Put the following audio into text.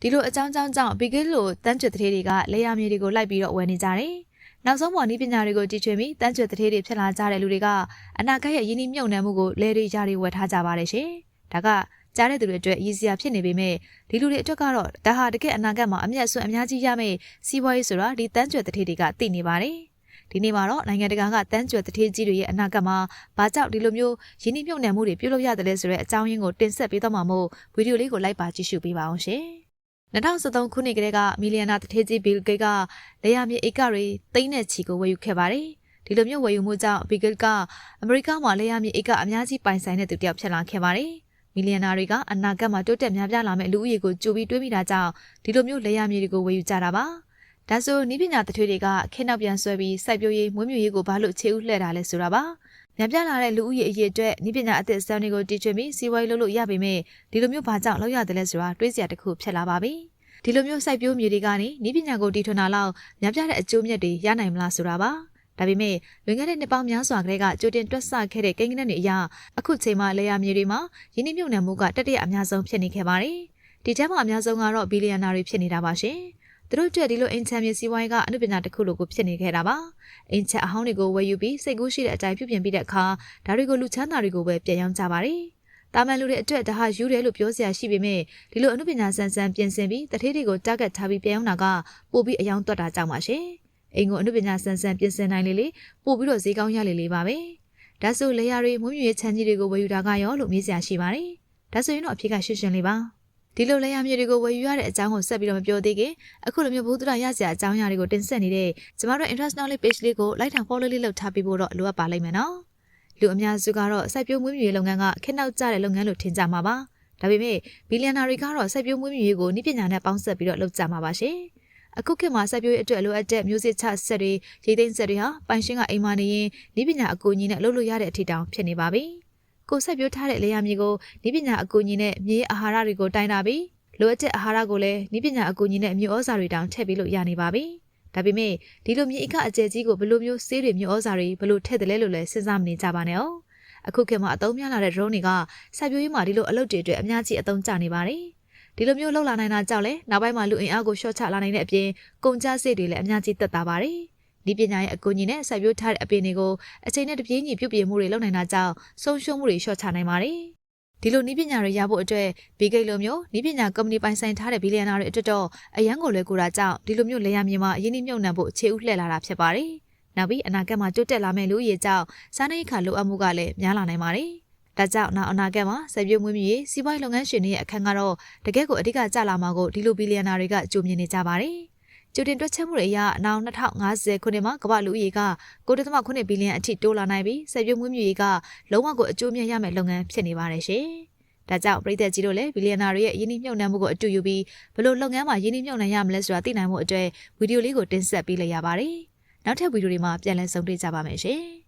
ဒီလိုအကြောင်းကြောင့်ကြောင့်ဘီဂစ်လိုတန်းကျွတ်တဲ့တွေကလေယာမြေတွေကိုလိုက်ပြီးတော့ဝယ်နေကြတယ်။နောက်ဆုံးပေါ်ဤပညာတွေကိုကြည့်ချွေပြီးတန်းကျွတ်တဲ့တွေဖြစ်လာကြတဲ့လူတွေကအနာဂတ်ရဲ့ယင်းနှမြုံနှံမှုကိုလဲတွေຢာတွေဝယ်ထားကြပါတယ်ရှင်။ဒါကကြားတဲ့သူတွေအတွက်ရည်စရာဖြစ်နေပေမဲ့ဒီလူတွေအတွက်ကတော့ဒါဟာတကယ်အနာဂတ်မှာအမျက်အစွန်းအများကြီးရမယ့်စီးပွားရေးဆိုတာဒီတန်းကျွတ်တဲ့တွေကသိနေပါတယ်။ဒီနေ့မှာတော့နိုင်ငံတကာကတန်းကျွတ်တဲ့ကြီးတွေရဲ့အနာဂတ်မှာဘာကြောင့်ဒီလိုမျိုးယင်းနှမြုံနှံမှုတွေပြုလုပ်ရတယ်လဲဆိုတဲ့အကြောင်းရင်းကိုတင်ဆက်ပေးတော့မှာမို့ဗီဒီယိုလေးကိုလိုက်ပါကြည့်ရှုပေးပါအောင်ရှင်။ 2013ခုနှစ်ကတည်းကမီလီယံနာတထေးကြီးဘီလ်ဂိတ်ကလေယာမြေအိတ်ကတွေတိမ့်တဲ့ချီကိုဝယ်ယူခဲ့ပါတယ်။ဒီလိုမျိုးဝယ်ယူမှုကြောင့်ဘီလ်ဂိတ်ကအမေရိကမှာလေယာမြေအိတ်ကအများကြီးပိုင်ဆိုင်တဲ့သူတစ်ယောက်ဖြစ်လာခဲ့ပါတယ်။မီလီယံနာတွေကအနာဂတ်မှာတိုးတက်များပြားလာမယ့်လူဦးရေကိုကြိုပြီးတွေးမိတာကြောင့်ဒီလိုမျိုးလေယာမြေတွေကိုဝယ်ယူကြတာပါ။ဒါဆိုနီးပညာတထွေးတွေကခေနောက်ပြန်ဆွဲပြီးစိုက်ပျိုးရေးမွေးမြူရေးကိုဘာလို့ခြေဥလှည့်တာလဲဆိုတာပါ။ ညပြလာတဲ့လူဦးရေအရေးအတွက်နီးပညာအသစ်စံတွေကိုတီထွင်ပြီးစီးပွားရေးလုပ်လို့ရပေမဲ့ဒီလိုမျိုးဘာကြောင့်လုပ်ရတယ်လဲဆိုတာတွေးစရာတစ်ခုဖြစ်လာပါပြီ။ဒီလိုမျိုးစိုက်ပျိုးမြေတွေကနေနီးပညာကိုတီထွင်တာလောက်ညပြတဲ့အကျိုးမြတ်တွေရနိုင်မလားဆိုတာပါ။ဒါပေမဲ့လွန်ခဲ့တဲ့နှစ်ပေါင်းများစွာကတည်းကကြိုတင်တွက်ဆခဲ့တဲ့ကိန်းဂဏန်းတွေအရအခုချိန်မှာလေယာမြေတွေမှာယင်းနှမြုပ်နှံမှုကတတိယအများဆုံးဖြစ်နေခဲ့ပါတယ်။ဒီထဲမှာအများဆုံးကတော့ဘီလီယံနာတွေဖြစ်နေတာပါရှင်။ သူတို့အတွက်ဒီလိုအင်ချမ်းမြေစီးပွားရေးကအမှုပညာတစ်ခုလိုကိုဖြစ်နေခဲ့တာပါ။အင်ချမ်းအဟောင်းတွေကိုဝယ်ယူပြီးစိတ်ကူးရှိတဲ့အတိုင်းပြုပြင်ပြီးတဲ့အခါဒါတွေကိုလူချမ်းသာတွေကိုပဲပြန်ရောင်းကြပါတယ်။တာမန်လူတွေအတွက်ဒါဟာယူတယ်လို့ပြောစရာရှိပေမဲ့ဒီလိုအမှုပညာဆန်းဆန်းပြင်ဆင်ပြီးတထေးတွေကို target ထားပြီးပြန်ရောင်းတာကပိုပြီးအယောင်တွက်တာကြောင့်ပါရှင်။အိမ်ကိုအမှုပညာဆန်းဆန်းပြင်ဆင်နိုင်လေလေပို့ပြီးတော့ဈေးကောင်းရလေလေပါပဲ။ဒါဆိုလေယာတွေမွေးမြူရေးချမ်းကြီးတွေကိုဝယ်ယူတာကရောလို့မေးစရာရှိပါတယ်။ဒါဆိုရင်တော့အဖြေကရှင်းရှင်းလေးပါ။ ဒီလိုလေယာမြေတွေကိုဝယ်ယူရတဲ့အကြောင်းကိုဆက်ပြီးတော့မပြောသေးခင်အခုလိုမျိုးဘုဒ္ဓရရစရာအကြောင်းအရာတွေကိုတင်ဆက်နေတဲ့ကျမတို့ international page လေးကိုလိုက်ထောင် follow လေးလုပ်ထားပြီးဖို့တော့လိုအပ်ပါလိမ့်မယ်နော်။လူအများစုကတော့စိုက်ပျိုးမွေးမြူရေးလုပ်ငန်းကခက်နောက်ကျတဲ့လုပ်ငန်းလို့ထင်ကြမှာပါ။ဒါပေမဲ့ဘီလီယံနာတွေကတော့စိုက်ပျိုးမွေးမြူရေးကိုနည်းပညာနဲ့ပေါင်းစပ်ပြီးတော့လုပ်ကြမှာပါရှင်။အခုခေတ်မှာစိုက်ပျိုးရေးအတွက်လိုအပ်တဲ့မျိုးစစ်ချဆက်တွေရိတ်သိမ်းဆက်တွေဟာပိုင်ရှင်ကအိမ်မာနေရင်နည်းပညာအကူအညီနဲ့လုပ်လို့ရတဲ့အထီတောင်ဖြစ်နေပါပြီ။ ကိုစိုက်ပျိုးထားတဲ့လေယာမြေကိုနည်းပညာအကူအညီနဲ့မြေအာဟာရတွေကိုတိုင်းတာပြီးလိုအပ်တဲ့အာဟာရကိုလည်းနည်းပညာအကူအညီနဲ့မျိုးဩဇာတွေတောင်ထည့်ပြီးလို့ရနေပါပြီ။ဒါပေမဲ့ဒီလိုမြေအကအကျယ်ကြီးကိုဘယ်လိုမျိုးဆေးတွေမျိုးဩဇာတွေဘယ်လိုထည့်တယ်လဲလို့လည်းစဉ်းစားမနေကြပါနဲ့။အခုခေတ်မှာအသုံးများလာတဲ့ drone တွေကစိုက်ပျိုးရေးမှာဒီလိုအလုပ်တွေအတွက်အများကြီးအသုံးကျနေပါတယ်။ဒီလိုမျိုးလှုပ်လာနိုင်တာကြောင့်လည်းနောက်ပိုင်းမှာလူအင်အားကိုရှော့ချလာနိုင်တဲ့အပြင်ကုန်ကျစရိတ်တွေလည်းအများကြီးတက်တာပါတယ်။ ဒီပညာရဲ့အကူအညီနဲ့စိုက်ပျိုးထားတဲ့အပင်တွေကိုအချိန်နဲ့တပြေးညီပြုပြင်မှုတွေလုပ်နိုင်တာကြောင့်ဆုံးရှုံးမှုတွေရှော့ချနိုင်ပါတယ်။ဒီလိုနီးပညာတွေရဖို့အတွက်ဘီဂိတ်လိုမျိုးနီးပညာကုမ္ပဏီပိုင်ဆိုင်ထားတဲ့ဘီလီယံနာတွေအတွက်တော့အရန်ကိုလွယ်ကူတာကြောင့်ဒီလိုမျိုးလေယာမြေမှာအရင်နှမြုပ်နှံဖို့အခြေဥလှည့်လာတာဖြစ်ပါတယ်။နောက်ပြီးအနာဂတ်မှာတိုးတက်လာမယ့်လူရည်ကြောင့်စားနပ်ရိက္ခာလိုအပ်မှုကလည်းများလာနိုင်ပါတယ်။ဒါကြောင့်နောက်အနာဂတ်မှာစက်ပြုံးမွေးမြူရေးစီးပွားရေးလုပ်ငန်းရှင်တွေရဲ့အခန်းကတော့တကယ့်ကိုအဓိကကျလာမှာကိုဒီလိုဘီလီယံနာတွေကကြိုမြင်နေကြပါတယ်။ ကြိုတင်တွက်ချက်မှုတွေအရနောက်2050ခုနှစ်မှာကမ္ဘာလူဦးရေက9.9ဘီလီယံအထိတိုးလာနိုင်ပြီးစက်ပြုံးမွေးမြူရေးကလုံးဝကိုအကျိုးမြတ်ရမယ့်လုပ်ငန်းဖြစ်နေပါတယ်ရှင်။ဒါကြောင့်ပြည်သက်ကြီးတို့လည်းဘီလီယံနာတွေရဲ့ယင်းနှမြုပ်နှံမှုကိုအတူယူပြီးဘယ်လိုလုပ်ငန်းမှာယင်းနှမြုပ်နှံရမလဲဆိုတာသိနိုင်မှုအတွက်ဗီဒီယိုလေးကိုတင်ဆက်ပေးလိုက်ရပါတယ်။နောက်ထပ်ဗီဒီယိုတွေမှာပြန်လည်ဆုံတွေ့ကြပါမယ်ရှင်။